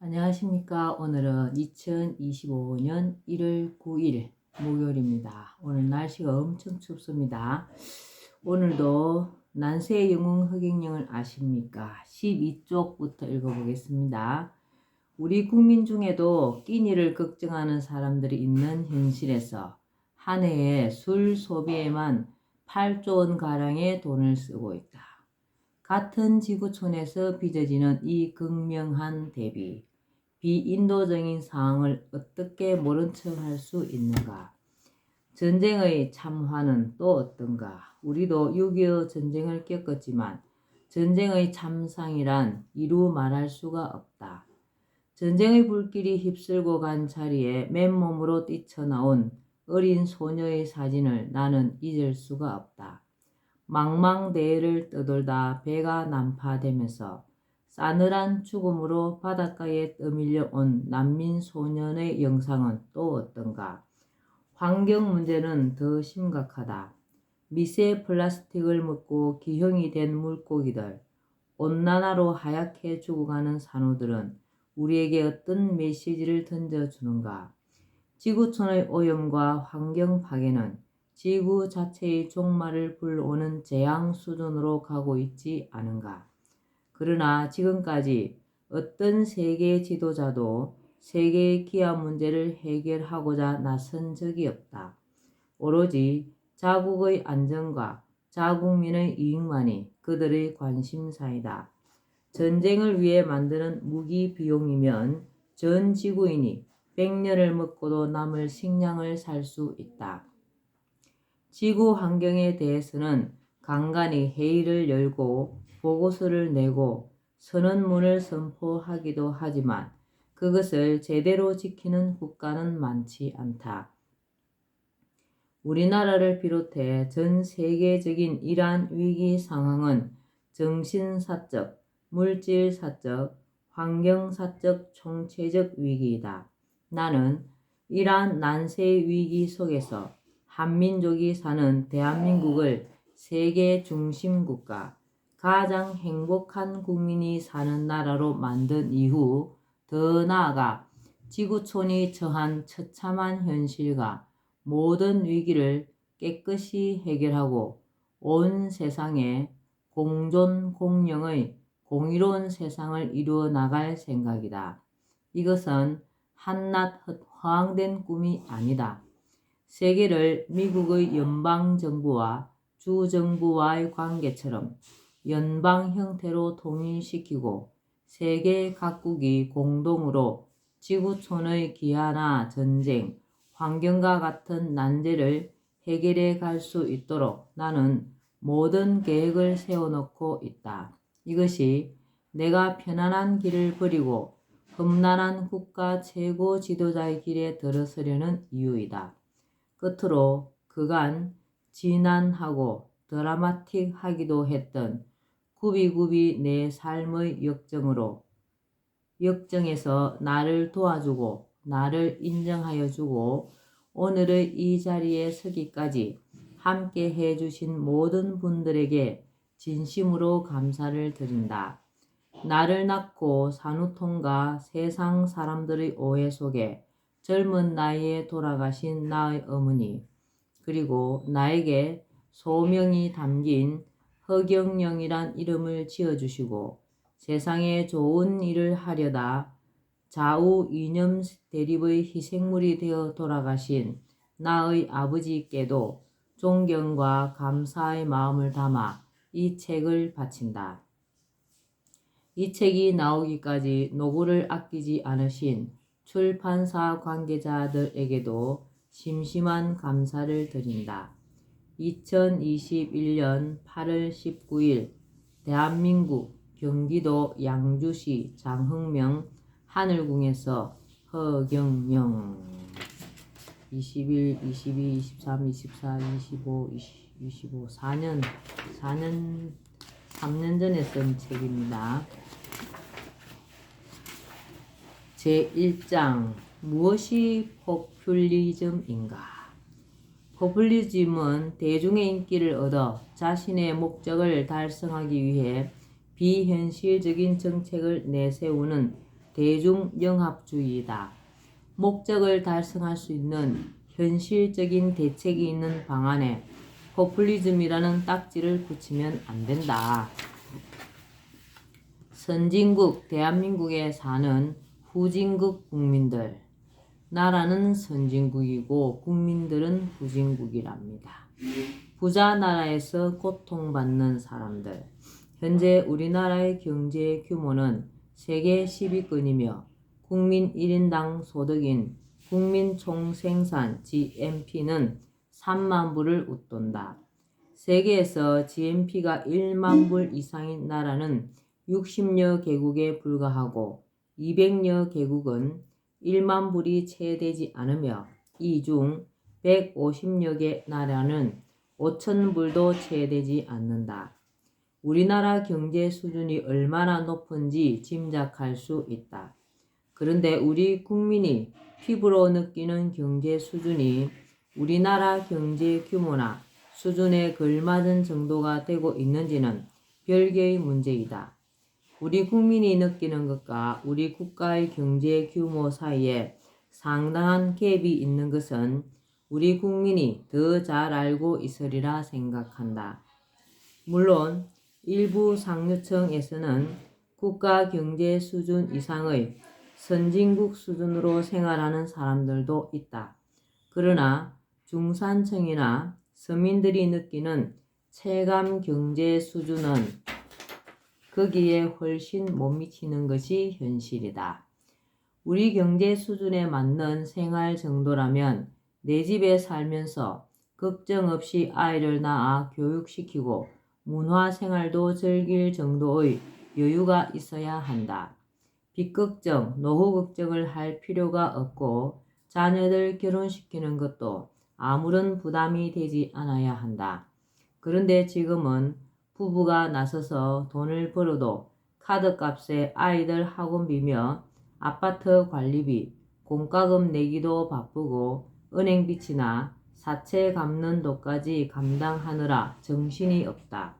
안녕하십니까. 오늘은 2025년 1월 9일 목요일입니다. 오늘 날씨가 엄청 춥습니다. 오늘도 난세 영웅 흑행령을 아십니까? 12쪽부터 읽어보겠습니다. 우리 국민 중에도 끼니를 걱정하는 사람들이 있는 현실에서 한 해에 술 소비에만 8조 원 가량의 돈을 쓰고 있다. 같은 지구촌에서 빚어지는 이 극명한 대비, 비인도적인 상황을 어떻게 모른 척 할 수 있는가? 전쟁의 참화는 또 어떤가? 우리도 6.25 전쟁을 겪었지만 전쟁의 참상이란 이루 말할 수가 없다. 전쟁의 불길이 휩쓸고 간 자리에 맨몸으로 뛰쳐나온 어린 소녀의 사진을 나는 잊을 수가 없다. 망망대해를 떠돌다 배가 난파되면서 싸늘한 죽음으로 바닷가에 떠밀려 온 난민 소년의 영상은 또 어떤가? 환경 문제는 더 심각하다. 미세 플라스틱을 먹고 기형이 된 물고기들, 온난화로 하얗게 죽어가는 산호들은 우리에게 어떤 메시지를 던져주는가? 지구촌의 오염과 환경 파괴는 지구 자체의 종말을 불러오는 재앙 수준으로 가고 있지 않은가? 그러나 지금까지 어떤 세계 지도자도 세계의 기아 문제를 해결하고자 나선 적이 없다. 오로지 자국의 안전과 자국민의 이익만이 그들의 관심사이다. 전쟁을 위해 만드는 무기 비용이면 전 지구인이 100년을 먹고도 남을 식량을 살 수 있다. 지구 환경에 대해서는 간간히 회의를 열고 보고서를 내고 선언문을 선포하기도 하지만 그것을 제대로 지키는 국가는 많지 않다. 우리나라를 비롯해 전 세계적인 이러한 위기 상황은 정신사적, 물질사적, 환경사적 총체적 위기이다. 나는 이러한 난세 위기 속에서 한민족이 사는 대한민국을 세계 중심 국가, 가장 행복한 국민이 사는 나라로 만든 이후 더 나아가 지구촌이 처한 처참한 현실과 모든 위기를 깨끗이 해결하고 온 세상에 공존 공영의 공의로운 세상을 이루어 나갈 생각이다. 이것은 한낱 허황된 꿈이 아니다. 세계를 미국의 연방정부와 주정부와의 관계처럼 연방 형태로 통일시키고 세계 각국이 공동으로 지구촌의 기아나 전쟁, 환경과 같은 난제를 해결해 갈 수 있도록 나는 모든 계획을 세워놓고 있다. 이것이 내가 편안한 길을 버리고 험난한 국가 최고 지도자의 길에 들어서려는 이유이다. 끝으로 그간 진한하고 드라마틱하기도 했던 구비구비 내 삶의 역정으로 역정에서 나를 도와주고 나를 인정하여 주고 오늘의 이 자리에 서기까지 함께 해주신 모든 분들에게 진심으로 감사를 드린다. 나를 낳고 산후통과 세상 사람들의 오해 속에 젊은 나이에 돌아가신 나의 어머니, 그리고 나에게 소명이 담긴 허경영이란 이름을 지어주시고 세상에 좋은 일을 하려다 좌우 이념 대립의 희생물이 되어 돌아가신 나의 아버지께도 존경과 감사의 마음을 담아 이 책을 바친다. 이 책이 나오기까지 노고를 아끼지 않으신 출판사 관계자들에게도 심심한 감사를 드린다. 2021년 8월 19일 대한민국 경기도 양주시 장흥명 하늘궁에서 허경영 21, 22, 23, 24, 25, 20, 25, 4년, 4년, 3년 전에 쓴 책입니다. 제1장 무엇이 포퓰리즘인가? 포퓰리즘은 대중의 인기를 얻어 자신의 목적을 달성하기 위해 비현실적인 정책을 내세우는 대중영합주의이다. 목적을 달성할 수 있는 현실적인 대책이 있는 방안에 포퓰리즘이라는 딱지를 붙이면 안 된다. 선진국 대한민국에 사는 후진국 국민들. 나라는 선진국이고 국민들은 후진국이랍니다. 부자 나라에서 고통받는 사람들. 현재 우리나라의 경제 규모는 세계 10위권이며 국민 1인당 소득인 국민 총생산 GNP는 3만 불을 웃돈다. 세계에서 GNP가 1만 불 이상인 나라는 60여 개국에 불과하고 200여 개국은 1만 불이 채 되지 않으며 이 중 150여 개 나라는 5천 불도 채 되지 않는다. 우리나라 경제 수준이 얼마나 높은지 짐작할 수 있다. 그런데 우리 국민이 피부로 느끼는 경제 수준이 우리나라 경제 규모나 수준에 걸맞은 정도가 되고 있는지는 별개의 문제이다. 우리 국민이 느끼는 것과 우리 국가의 경제 규모 사이에 상당한 갭이 있는 것은 우리 국민이 더 잘 알고 있으리라 생각한다. 물론 일부 상류층에서는 국가 경제 수준 이상의 선진국 수준으로 생활하는 사람들도 있다. 그러나 중산층이나 서민들이 느끼는 체감 경제 수준은 거기에 훨씬 못 미치는 것이 현실이다. 우리 경제 수준에 맞는 생활 정도라면 내 집에 살면서 걱정 없이 아이를 낳아 교육시키고 문화 생활도 즐길 정도의 여유가 있어야 한다. 빚 걱정, 노후 걱정을 할 필요가 없고 자녀들 결혼시키는 것도 아무런 부담이 되지 않아야 한다. 그런데 지금은 부부가 나서서 돈을 벌어도 카드값에 아이들 학원비며 아파트 관리비, 공과금 내기도 바쁘고 은행빚이나 사채 갚는 돈까지 감당하느라 정신이 없다.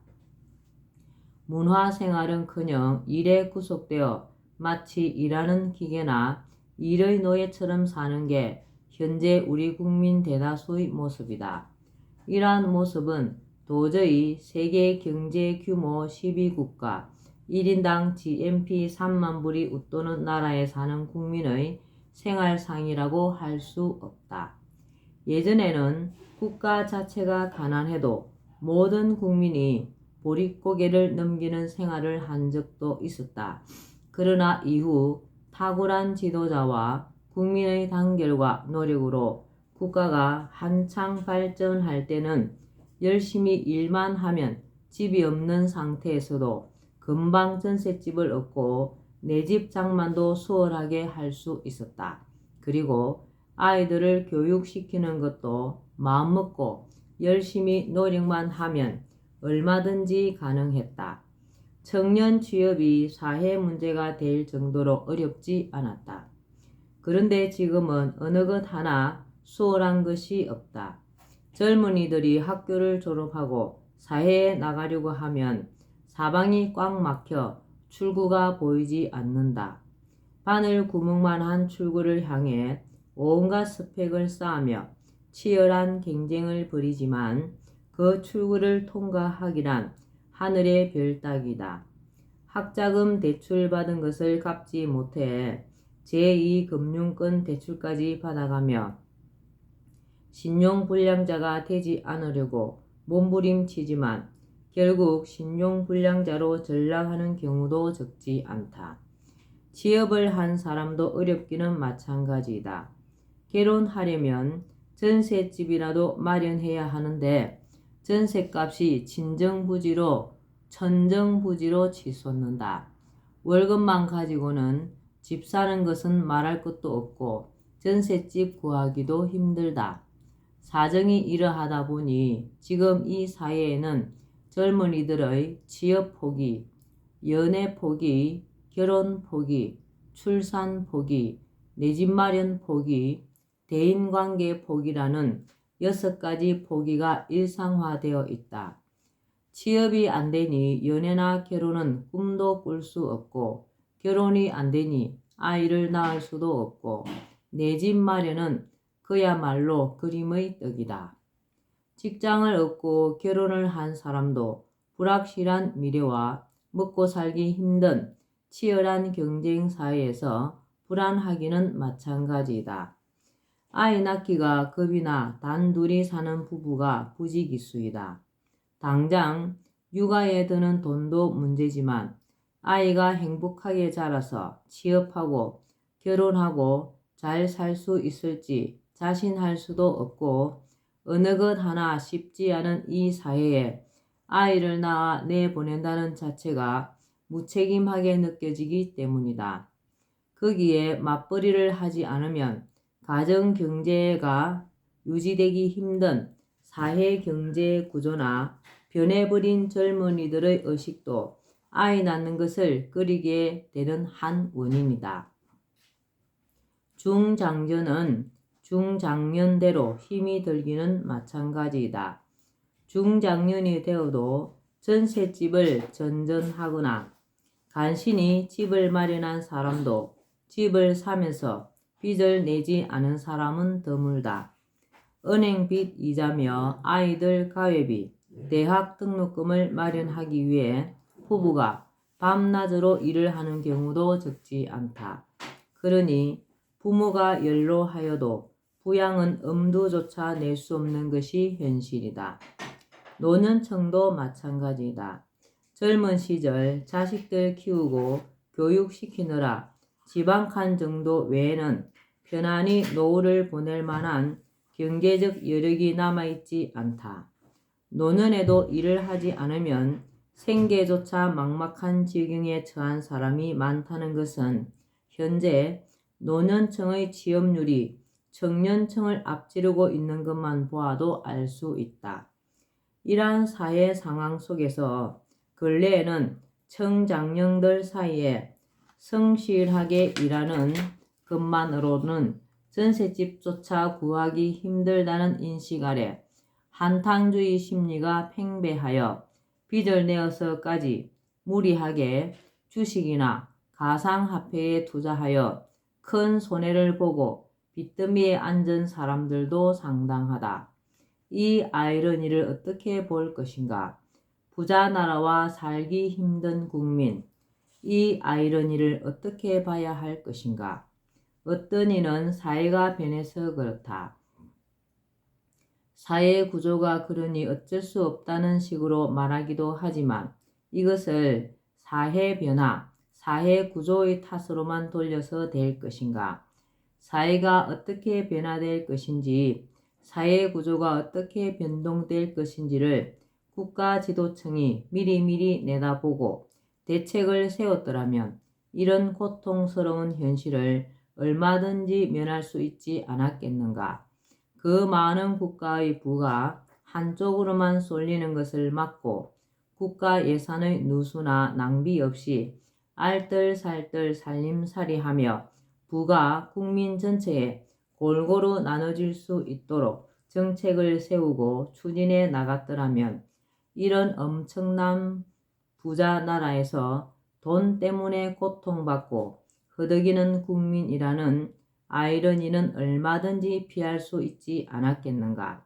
문화 생활은커녕 일에 구속되어 마치 일하는 기계나 일의 노예처럼 사는 게 현재 우리 국민 대다수의 모습이다. 이러한 모습은 도저히 세계 경제 규모 12국가 1인당 GNP 3만 불이 웃도는 나라에 사는 국민의 생활상이라고 할 수 없다. 예전에는 국가 자체가 가난해도 모든 국민이 보릿고개를 넘기는 생활을 한 적도 있었다. 그러나 이후 탁월한 지도자와 국민의 단결과 노력으로 국가가 한창 발전할 때는 열심히 일만 하면 집이 없는 상태에서도 금방 전셋집을 얻고 내 집 장만도 수월하게 할 수 있었다. 그리고 아이들을 교육시키는 것도 마음먹고 열심히 노력만 하면 얼마든지 가능했다. 청년 취업이 사회 문제가 될 정도로 어렵지 않았다. 그런데 지금은 어느 것 하나 수월한 것이 없다. 젊은이들이 학교를 졸업하고 사회에 나가려고 하면 사방이 꽉 막혀 출구가 보이지 않는다. 바늘 구멍만 한 출구를 향해 온갖 스펙을 쌓으며 치열한 경쟁을 벌이지만 그 출구를 통과하기란 하늘의 별 따기다. 학자금 대출 받은 것을 갚지 못해 제2금융권 대출까지 받아가며 신용불량자가 되지 않으려고 몸부림치지만 결국 신용불량자로 전락하는 경우도 적지 않다. 취업을 한 사람도 어렵기는 마찬가지다. 결혼하려면 전셋집이라도 마련해야 하는데 전셋값이 친정부지로 천정부지로 치솟는다. 월급만 가지고는 집 사는 것은 말할 것도 없고 전셋집 구하기도 힘들다. 사정이 이러하다 보니 지금 이 사회에는 젊은이들의 취업 포기, 연애 포기, 결혼 포기, 출산 포기, 내 집 마련 포기, 대인관계 포기라는 여섯 가지 포기가 일상화되어 있다. 취업이 안 되니 연애나 결혼은 꿈도 꿀 수 없고 결혼이 안 되니 아이를 낳을 수도 없고 내 집 마련은 그야말로 그림의 떡이다. 직장을 얻고 결혼을 한 사람도 불확실한 미래와 먹고 살기 힘든 치열한 경쟁 사회에서 불안하기는 마찬가지이다. 아이 낳기가 겁이나 단둘이 사는 부부가 부지기수이다. 당장 육아에 드는 돈도 문제지만 아이가 행복하게 자라서 취업하고 결혼하고 잘 살 수 있을지 자신할 수도 없고 어느 것 하나 쉽지 않은 이 사회에 아이를 낳아 내보낸다는 자체가 무책임하게 느껴지기 때문이다. 거기에 맞벌이를 하지 않으면 가정 경제가 유지되기 힘든 사회 경제 구조나 변해버린 젊은이들의 의식도 아이 낳는 것을 꺼리게 되는 한 원인이다. 중장년은 중장년대로 힘이 들기는 마찬가지이다. 중장년이 되어도 전셋집을 전전하거나 간신히 집을 마련한 사람도 집을 사면서 빚을 내지 않은 사람은 드물다. 은행빚 이자며 아이들 가회비, 대학 등록금을 마련하기 위해 부부가 밤낮으로 일을 하는 경우도 적지 않다. 그러니 부모가 연로하여도 부양은 엄두조차 낼 수 없는 것이 현실이다. 노년층도 마찬가지다. 젊은 시절 자식들 키우고 교육시키느라 지방칸 정도 외에는 편안히 노후를 보낼 만한 경제적 여력이 남아있지 않다. 노년에도 일을 하지 않으면 생계조차 막막한 지경에 처한 사람이 많다는 것은 현재 노년층의 취업률이 청년층을 앞지르고 있는 것만 보아도 알 수 있다. 이러한 사회 상황 속에서 근래에는 청장년들 사이에 성실하게 일하는 것만으로는 전셋집조차 구하기 힘들다는 인식 아래 한탕주의 심리가 팽배하여 빚을 내어서까지 무리하게 주식이나 가상화폐에 투자하여 큰 손해를 보고 빚더미에 앉은 사람들도 상당하다. 이 아이러니를 어떻게 볼 것인가? 부자 나라와 살기 힘든 국민, 이 아이러니를 어떻게 봐야 할 것인가? 어떤 이는 사회가 변해서 그렇다. 사회 구조가 그러니 어쩔 수 없다는 식으로 말하기도 하지만 이것을 사회 변화, 사회 구조의 탓으로만 돌려서 될 것인가? 사회가 어떻게 변화될 것인지, 사회 구조가 어떻게 변동될 것인지를 국가 지도층이 미리미리 내다보고 대책을 세웠더라면 이런 고통스러운 현실을 얼마든지 면할 수 있지 않았겠는가. 그 많은 국가의 부가 한쪽으로만 쏠리는 것을 막고 국가 예산의 누수나 낭비 없이 알뜰살뜰 살림살이하며 부가 국민 전체에 골고루 나눠질 수 있도록 정책을 세우고 추진해 나갔더라면 이런 엄청난 부자 나라에서 돈 때문에 고통받고 허덕이는 국민이라는 아이러니는 얼마든지 피할 수 있지 않았겠는가.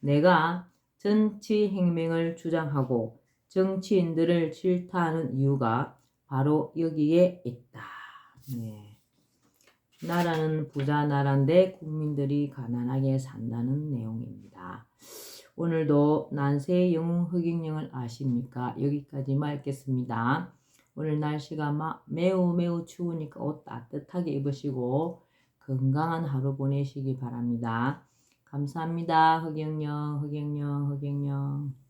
내가 정치 혁명을 주장하고 정치인들을 질타하는 이유가 바로 여기에 있다. 네. 나라는 부자 나라인데 국민들이 가난하게 산다는 내용입니다. 오늘도 난세의 영웅 흑익령을 아십니까? 여기까지만 읽겠습니다. 오늘 날씨가 마, 매우 매우 추우니까 옷 따뜻하게 입으시고 건강한 하루 보내시기 바랍니다. 감사합니다. 흑영령, 흑영령, 흑영령.